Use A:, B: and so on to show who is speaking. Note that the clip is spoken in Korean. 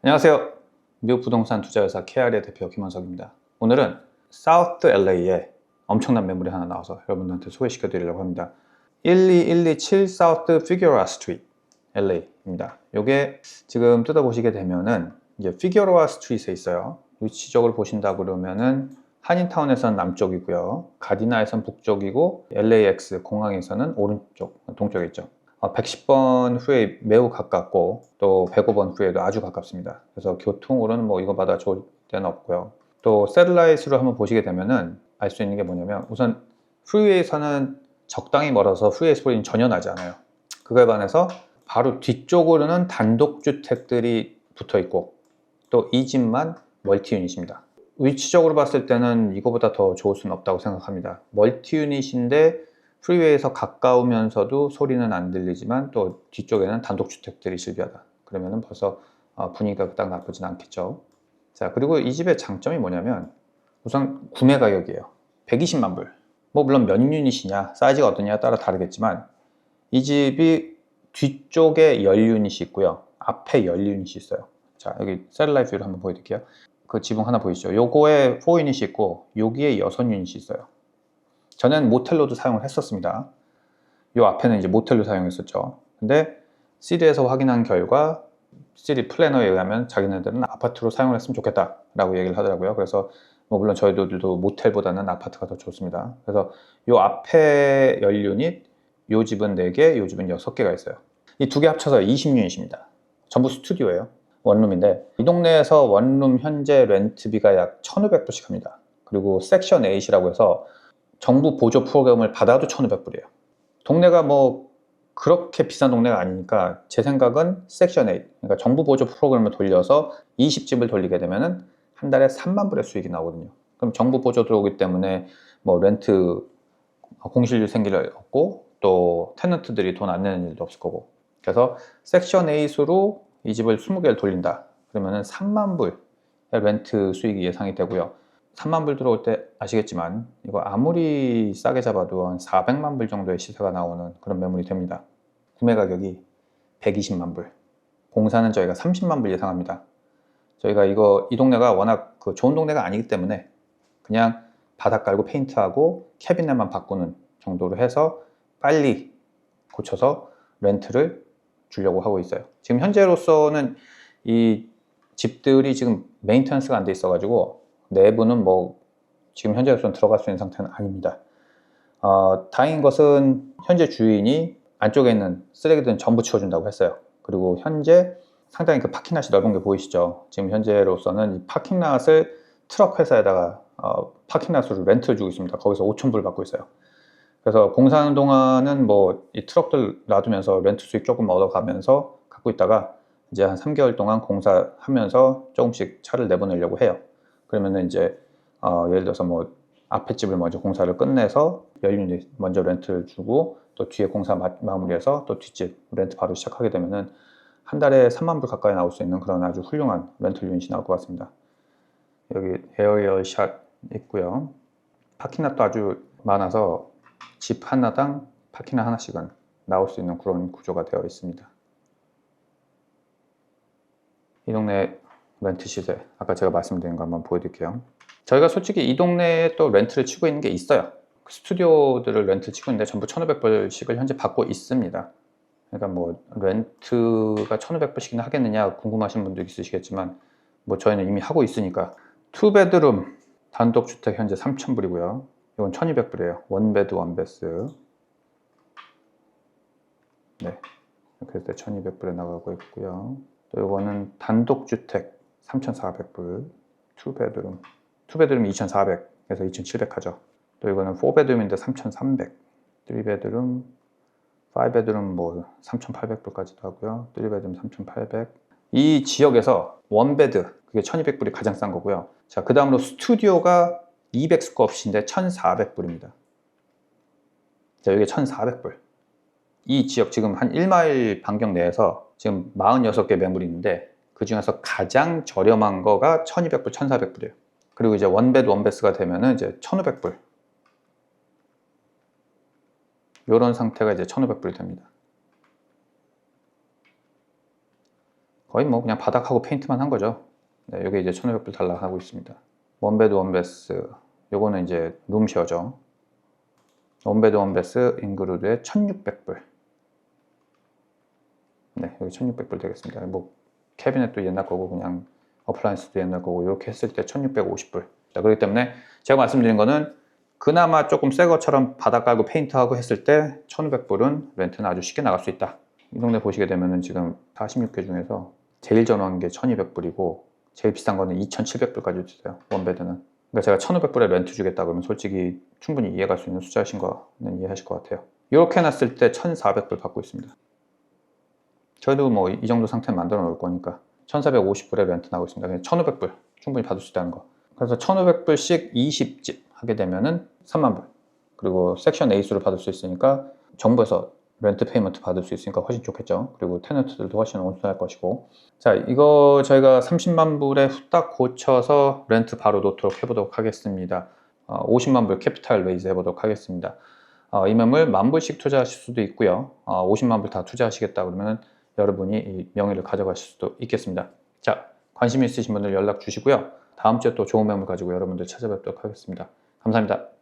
A: 안녕하세요. 미국 부동산 투자회사 KR의 대표 김원석입니다. 오늘은 사우스 LA에 엄청난 매물이 하나 나와서 여러분들한테 소개시켜 드리려고 합니다. 12127 사우스 피규어라 스트리트 LA입니다. 이게 지금 뜯어보시게 되면은 이제 피규어라 스트리트에 있어요. 위치적으로 보신다 그러면은 한인타운에서는 남쪽이고요. 가디나에서는 북쪽이고 LAX 공항에서는 오른쪽, 동쪽에 있죠. 110번 후에 매우 가깝고 또 105번 후에도 아주 가깝습니다. 그래서 교통으로는 뭐 이거보다 좋을 데는 없고요. 또 셀라이트로 한번 보시게 되면은 알 수 있는 게 뭐냐면 우선 프리웨이에서는 적당히 멀어서 프리웨이 소리는 전혀 나지 않아요. 그거에 반해서 바로 뒤쪽으로는 단독주택들이 붙어 있고 또 이 집만 멀티 유닛입니다. 위치적으로 봤을 때는 이거보다 더 좋을 수는 없다고 생각합니다. 멀티 유닛인데 프리웨이에서 가까우면서도 소리는 안 들리지만 또 뒤쪽에는 단독주택들이 실비하다. 그러면은 벌써 어, 분위기가 딱 나쁘진 않겠죠. 자, 그리고 이 집의 장점이 뭐냐면 우선 구매 가격이에요. 120만 불. 뭐 물론 몇 유닛이냐, 사이즈가 어떠냐에 따라 다르겠지만 이 집이 뒤쪽에 열 유닛이 있고요. 앞에 열 유닛이 있어요. 자, 여기 셀라이트 뷰를 한번 보여드릴게요. 그 지붕 하나 보이시죠? 요거에 4 유닛이 있고 여기에 6 유닛이 있어요. 저는 모텔로도 사용을 했었습니다. 요 앞에는 이제 모텔로 사용했었죠. 근데 시리에서 확인한 결과 시리 플래너에 의하면 자기네들은 아파트로 사용을 했으면 좋겠다라고 얘기를 하더라고요. 그래서 뭐 물론 저희들도 모텔보다는 아파트가 더 좋습니다. 그래서 요 앞에 열 유닛, 요 집은 4개, 요 집은 6개가 있어요. 이 두 개 합쳐서 20유닛입니다. 전부 스튜디오예요. 원룸인데 이 동네에서 원룸 현재 렌트비가 약 1,500불씩 합니다. 그리고 섹션 8이라고 해서 정부 보조 프로그램을 받아도 1,500 불이에요. 동네가 뭐 그렇게 비싼 동네가 아니니까 제 생각은 섹션 8, 그러니까 정부 보조 프로그램을 돌려서 20집을 돌리게 되면은 한 달에 3만 불의 수익이 나오거든요. 그럼 정부 보조 들어오기 때문에 뭐 렌트 공실률 생길 일 없고 또 테넌트들이 돈 안 내는 일도 없을 거고 그래서 섹션 8으로 이 집을 20개를 돌린다. 그러면은 3만 불 렌트 수익이 예상이 되고요. 3만 불 들어올 때 아시겠지만 이거 아무리 싸게 잡아도 한 400만 불 정도의 시세가 나오는 그런 매물이 됩니다. 구매 가격이 120만 불. 공사는 저희가 30만 불 예상합니다. 저희가 이거 이 동네가 워낙 그 좋은 동네가 아니기 때문에 그냥 바닥 깔고 페인트하고 캐비넷만 바꾸는 정도로 해서 빨리 고쳐서 렌트를 주려고 하고 있어요. 지금 현재로서는 이 집들이 지금 메인터넌스가 안 돼 있어가지고 내부는 뭐 지금 현재로서는 들어갈 수 있는 상태는 아닙니다. 어, 다행인 것은 현재 주인이 안쪽에 있는 쓰레기들은 전부 치워준다고 했어요. 그리고 현재 상당히 그 파킹랏이 넓은 게 보이시죠? 지금 현재로서는 이 파킹랏을 트럭 회사에다가 어, 파킹랏으로 렌트를 주고 있습니다. 거기서 5천 불 받고 있어요. 그래서 공사하는 동안은 뭐 이 트럭들 놔두면서 렌트 수익 조금 얻어가면서 갖고 있다가 이제 한 3개월 동안 공사하면서 조금씩 차를 내보내려고 해요. 그러면은 이제 어, 예를 들어서 뭐 앞에 집을 먼저 공사를 끝내서 열유닛 먼저 렌트를 주고 또 뒤에 공사 마, 마무리해서 또 뒷집 렌트 바로 시작하게 되면은 한 달에 3만 불 가까이 나올 수 있는 그런 아주 훌륭한 렌틀 유닛이 나올 것 같습니다. 여기 에어리얼 샷 있고요. 파킹랏도 아주 많아서 집 하나당 파킹랏 하나씩은 나올 수 있는 그런 구조가 되어 있습니다. 이 동네 렌트 시세 아까 제가 말씀드린 거 한번 보여드릴게요. 저희가 솔직히 이 동네에 또 렌트를 치고 있는 게 있어요. 스튜디오들을 렌트 치고 있는데 전부 1,500불씩을 현재 받고 있습니다. 그러니까 뭐 렌트가 1,500불씩이나 하겠느냐 궁금하신 분도 있으시겠지만 뭐 저희는 이미 하고 있으니까 투베드룸 단독주택 현재 3,000불이고요. 이건 1,200불이에요. 원베드 원베스. 네. 때 1,200불에 나가고 있고요. 또 이거는 단독주택 3,400불. 투베드룸. 투베드룸 2,400에서 2,700 하죠. 또 이거는 4베드룸인데 3,300. 3베드룸 5베드룸 뭐 3,800불까지도 하고요. 3베드룸 3,800. 이 지역에서 원베드 그게 1,200불이 가장 싼 거고요. 자, 그 다음으로 스튜디오가 200스코어핏인데 1,400불입니다. 자, 여기 1,400불. 이 지역 지금 한 1마일 반경 내에서 지금 46개 매물이 있는데 그 중에서 가장 저렴한 거가 1,200불, 1,400불이에요. 그리고 이제 원베드 원베스가 되면은 이제 1,500불. 이런 상태가 이제 1,500불이 됩니다. 거의 뭐 그냥 바닥하고 페인트만 한 거죠. 네, 이게 이제 1,500불 달러 하고 있습니다. 원베드 원베스 요거는 이제 룸쉐어죠. 원베드 원베스 인그루드에 1,600불. 네, 여기 1,600불 되겠습니다. 뭐 캐비넷도 옛날 거고 그냥 어플라이언스도 옛날 거고 이렇게 했을 때 1,650불. 자, 그렇기 때문에 제가 말씀드린 거는 그나마 조금 새 것처럼 바닥 깔고 페인트하고 했을 때 1,500불은 렌트는 아주 쉽게 나갈 수 있다. 이 동네 보시게 되면은 지금 46개 중에서 제일 저렴한 게 1,200불이고 제일 비싼 거는 2,700불까지 주세요. 원베드는. 그러니까 제가 1,500불에 렌트 주겠다 그러면 솔직히 충분히 이해갈 수 있는 숫자이신 거는 이해하실 것 같아요. 이렇게 해놨을 때 1,400불 받고 있습니다. 저희도 뭐 이 정도 상태는 만들어 놓을 거니까 1,450불에 렌트 나고 있습니다. 그냥 1,500불 충분히 받을 수 있다는 거. 그래서 1,500불씩 20집 하게 되면은 3만 불. 그리고 섹션 A수를 받을 수 있으니까 정부에서 렌트 페이먼트 받을 수 있으니까 훨씬 좋겠죠. 그리고 테넌트들도 훨씬 온순할 것이고. 자, 이거 저희가 30만 불에 후딱 고쳐서 렌트 바로 놓도록 해보도록 하겠습니다. 어, 50만 불 캐피탈 레이즈 해보도록 하겠습니다. 어, 이 매물 만 불씩 투자하실 수도 있고요. 어, 50만 불 다 투자하시겠다 그러면 여러분이 이 명의를 가져가실 수도 있겠습니다. 자, 관심 있으신 분들 연락 주시고요. 다음 주에 또 좋은 매물 가지고 여러분들 찾아뵙도록 하겠습니다. 감사합니다.